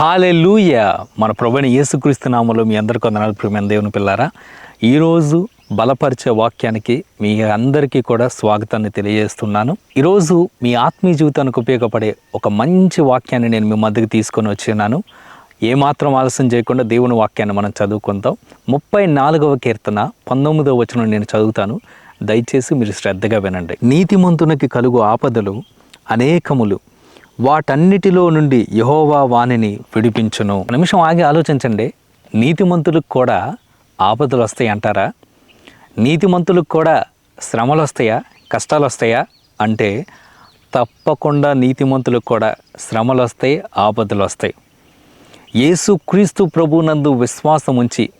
Hallelujah. మన ప్రభుని యేసుక్రీస్తు నామములో మీ అందరికీ వందనాలు ప్రియమైన దేవుని పిల్లారా. ఈరోజు బలపరిచే వాక్యానికి మీ అందరికీ కూడా స్వాగతాన్ని తెలియజేస్తున్నాను. ఈరోజు మీ ఆత్మీయ జీవితానికి ఉపయోగపడే ఒక మంచి వాక్యాన్ని నేను మీ మధ్యకి తీసుకొని వచ్చినాను. ఏమాత్రం ఆలస్యం చేయకుండా దేవుని వాక్యాన్ని మనం చదువుకుందాం. ముప్పై నాలుగవ కీర్తన పంతొమ్మిదవ వచనం నేను చదువుతాను. దయచేసి మీరు శ్రద్ధగా వినండి. నీతిమంతునికి కలుగు ఆపదలు అనేకములు వాటన్నిటిలో నుండి యహోవా వాణిని విడిపించును. నిమిషం ఆగి ఆలోచించండి. నీతిమంతులకు కూడా ఆపదలు వస్తాయి అంటారా? నీతిమంతులకు కూడా శ్రమలు వస్తాయా? కష్టాలు వస్తాయా? అంటే తప్పకుండా నీతిమంతులకు కూడా శ్రమలు వస్తాయి ఆపదలు వస్తాయి. యేసు క్రీస్తు ప్రభునందు విశ్వాసం ఉంచి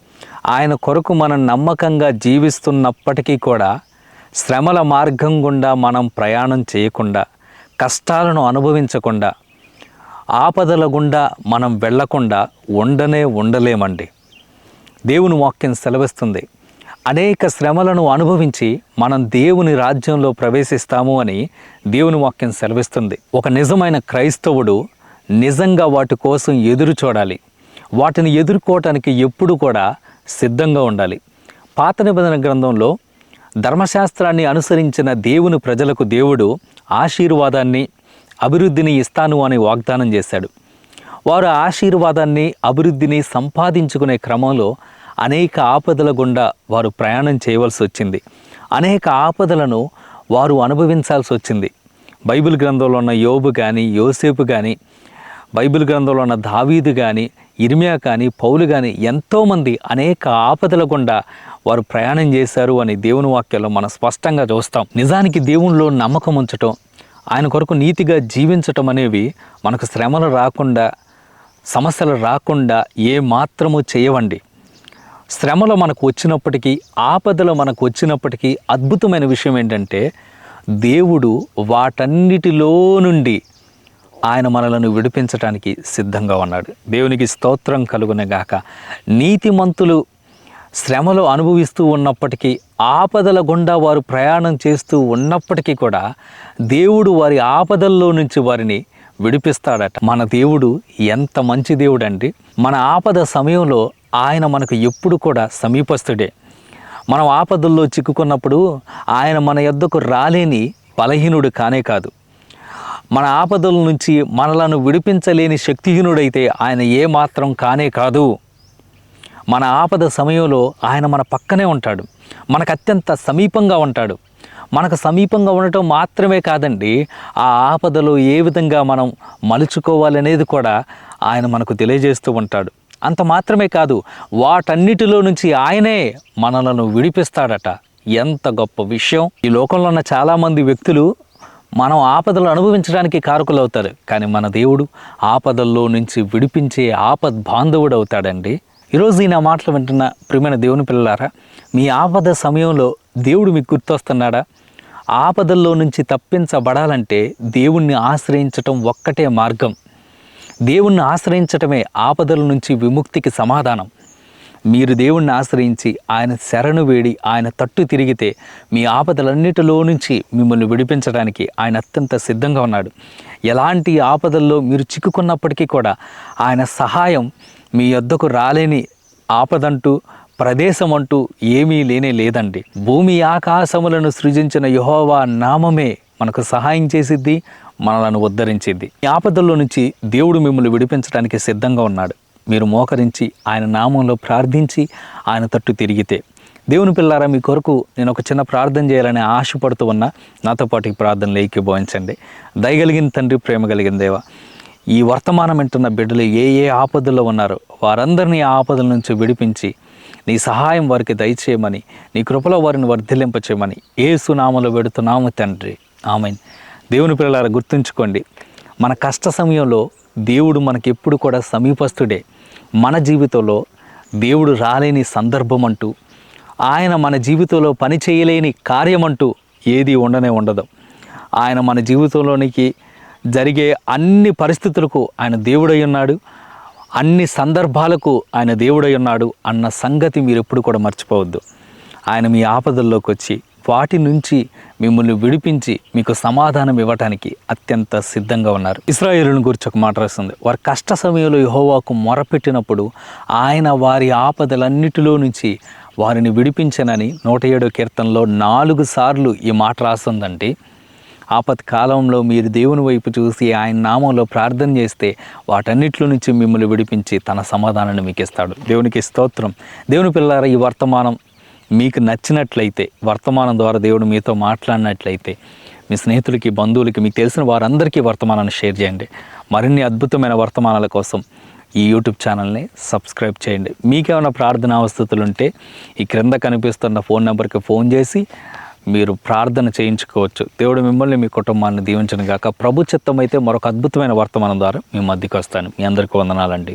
ఆయన కొరకు మనం నమ్మకంగా జీవిస్తున్నప్పటికీ కూడా శ్రమల మార్గం గుండా మనం ప్రయాణం చేయకుండా కష్టాలను అనుభవించకుండా ఆపదల గుండా మనం వెళ్ళకుండా ఉండనే ఉండలేమండి. దేవుని వాక్యం సెలవిస్తుంది. అనేక శ్రమలను అనుభవించి మనం దేవుని రాజ్యంలో ప్రవేశిస్తాము అని దేవుని వాక్యం సెలవిస్తుంది. ఒక నిజమైన క్రైస్తవుడు నిజంగా వాటి కోసం ఎదురు చూడాలి. వాటిని ఎదుర్కోవటానికి ఎప్పుడు కూడా సిద్ధంగా ఉండాలి. పాత నిబంధన గ్రంథంలో ధర్మశాస్త్రాన్ని అనుసరించిన దేవుని ప్రజలకు దేవుడు ఆశీర్వాదాన్ని అభివృద్ధిని ఇస్తాను అని వాగ్దానం చేశాడు. వారు ఆశీర్వాదాన్ని అభివృద్ధిని సంపాదించుకునే క్రమంలో అనేక ఆపదల గుండా వారు ప్రయాణం చేయవలసి వచ్చింది. అనేక ఆపదలను వారు అనుభవించాల్సి వచ్చింది. బైబిల్ గ్రంథంలో ఉన్న యోబు కానీ యోసేపు కానీ బైబిల్ గ్రంథంలో ఉన్న దావీదు కానీ ఇర్మియా కానీ పౌలు కానీ ఎంతోమంది అనేక ఆపదల గుండా వారు ప్రయాణం చేశారు అని దేవుని వాక్యంలో మనం స్పష్టంగా చూస్తాం. నిజానికి దేవునిలో నమ్మకం ఉంచటం ఆయన కొరకు నీతిగా జీవించటం అనేవి మనకు శ్రమలు రాకుండా సమస్యలు రాకుండా ఏ మాత్రము చేయవండి. శ్రమలు మనకు వచ్చినప్పటికీ ఆపదలు మనకు వచ్చినప్పటికీ అద్భుతమైన విషయం ఏంటంటే దేవుడు వాటన్నిటిలో నుండి ఆయన మనలను విడిపించటానికి సిద్ధంగా ఉన్నాడు. దేవునికి స్తోత్రం కలుగునగాక నీతిమంతులు శ్రమలు అనుభవిస్తూ ఉన్నప్పటికీ ఆపదల గుండా వారు ప్రయాణం చేస్తూ ఉన్నప్పటికీ కూడా దేవుడు వారి ఆపదల్లో నుంచి వారిని విడిపిస్తాడట. మన దేవుడు ఎంత మంచి దేవుడు అండి మన ఆపద సమయంలో ఆయన మనకు ఎప్పుడు కూడా సమీపస్తుడే మనం ఆపదల్లో చిక్కుకున్నప్పుడు ఆయన మన యొద్దకు రాలేని బలహీనుడు కానే కాదు. మన ఆపదల నుంచి మనలను విడిపించలేని శక్తిహీనుడైతే ఆయన ఏమాత్రం కానే కాదు. మన ఆపద సమయంలో ఆయన మన పక్కనే ఉంటాడు. మనకు అత్యంత సమీపంగా ఉంటాడు. మనకు సమీపంగా ఉండటం మాత్రమే కాదండి ఆ ఆపదలో ఏ విధంగా మనం మలుచుకోవాలనేది కూడా ఆయన మనకు తెలియజేస్తూ ఉంటాడు. అంత మాత్రమే కాదు వాటన్నిటిలో నుంచి ఆయనే మనలను విడిపిస్తాడట. ఎంత గొప్ప విషయం. ఈ లోకంలో ఉన్న చాలామంది వ్యక్తులు మనం ఆపదలు అనుభవించడానికి కారకులు అవుతారు కానీ మన దేవుడు ఆపదల్లో నుంచి విడిపించే ఆపద్ బాంధవుడు అవుతాడండి. ఈరోజు ఈ నా మాటలు వింటున్న ప్రియమైన దేవుని పిల్లలారా మీ ఆపద సమయంలో దేవుడు మీకు గుర్తొస్తున్నాడా? ఆపదల్లో నుంచి తప్పించబడాలంటే దేవుణ్ణి ఆశ్రయించటం ఒక్కటే మార్గం. దేవుణ్ణి ఆశ్రయించటమే ఆపదల నుంచి విముక్తికి సమాధానం. మీరు దేవుణ్ణి ఆశ్రయించి ఆయన శరణు వేడి ఆయన తట్టు తిరిగితే మీ ఆపదలన్నిటిలో నుంచి మిమ్మల్ని విడిపించడానికి ఆయన అత్యంత సిద్ధంగా ఉన్నాడు. ఎలాంటి ఆపదల్లో మీరు చిక్కుకున్నప్పటికీ కూడా ఆయన సహాయం మీ యొద్దకు రాలేని ఆపదంటూ ప్రదేశం అంటూ ఏమీ లేనే లేదండి. భూమి ఆకాశములను సృజించిన యహోవా నామమే మనకు సహాయం చేసిద్ది మనలను ఉద్ధరించింది ఈ ఆపదల్లో నుంచి దేవుడు మిమ్మల్ని విడిపించడానికి సిద్ధంగా ఉన్నాడు. మీరు మోకరించి ఆయన నామంలో ప్రార్థించి ఆయన తట్టు తిరిగితే. దేవుని పిల్లారా మీ కొరకు నేను ఒక చిన్న ప్రార్థన చేయాలని ఆశపడుతూ ఉన్నా నాతో పాటు ఈ ప్రార్థనలు ఏకీభవించండి. దయగలిగిన తండ్రి ప్రేమ కలిగిన దేవ ఈ వర్తమానం వింటున్న బిడ్డలు ఏ ఏ ఆపదల్లో ఉన్నారో వారందరినీ ఆ ఆపదల నుంచి విడిపించి నీ సహాయం వారికి దయచేయమని నీ కృపలో వారిని వర్ధిల్లింపచేయమని ఏ సునామలో పెడుతున్నాము తండ్రి. ఆమెన్. దేవుని పిల్లలారా గుర్తుంచుకోండి మన కష్ట సమయంలో దేవుడు మనకి ఎప్పుడు కూడా సమీపస్తుడే మన జీవితంలో దేవుడు రాలేని సందర్భం అంటూ ఆయన మన జీవితంలో పని చేయలేని కార్యమంటూ ఏది ఉండనే ఉండదు. ఆయన మన జీవితంలోనికి జరిగే అన్ని పరిస్థితులకు ఆయన దేవుడై ఉన్నాడు. అన్ని సందర్భాలకు ఆయన దేవుడై ఉన్నాడు అన్న సంగతి మీరు ఎప్పుడు కూడా మర్చిపోవద్దు. ఆయన మీ ఆపదల్లోకి వచ్చి వాటి నుంచి మిమ్మల్ని విడిపించి మీకు సమాధానం ఇవ్వటానికి అత్యంత సిద్ధంగా ఉన్నారు. ఇస్రాయేలుని గురించి ఒక మాట రాస్తుంది. వారి కష్ట సమయంలో యహోవాకు మొరపెట్టినప్పుడు ఆయన వారి ఆపదలన్నిటిలో నుంచి వారిని విడిపించనని నూట ఏడో కీర్తనలో నాలుగు సార్లు ఈ మాట రాస్తుందంటే ఆపత్ కాలంలో మీరు దేవుని వైపు చూసి ఆయన నామంలో ప్రార్థన చేస్తే వాటన్నిట్లో నుంచి మిమ్మల్ని విడిపించి తన సమాధానాన్ని మీకు ఇస్తాడు దేవునికి స్తోత్రం. దేవుని పిల్లారా ఈ వర్తమానం మీకు నచ్చినట్లయితే వర్తమానం ద్వారా దేవుడు మీతో మాట్లాడినట్లయితే మీ స్నేహితులకి బంధువులకి మీకు తెలిసిన వారందరికీ వర్తమానాన్ని షేర్ చేయండి. మరిన్ని అద్భుతమైన వర్తమానాల కోసం ఈ యూట్యూబ్ ఛానల్ని సబ్స్క్రైబ్ చేయండి. మీకేమైనా ప్రార్థన అవస్థతులు ఉంటే ఈ క్రింద కనిపిస్తున్న ఫోన్ నెంబర్కి ఫోన్ చేసి మీరు ప్రార్థన చేయించుకోవచ్చు. దేవుడు మిమ్మల్ని మీ కుటుంబాన్ని దీవించను గాక. ప్రభు చిత్తం అయితే మరొక అద్భుతమైన వర్తమానం ద్వారా మీ మధ్యకి వస్తాను. మీ అందరికీ వందనాలండి.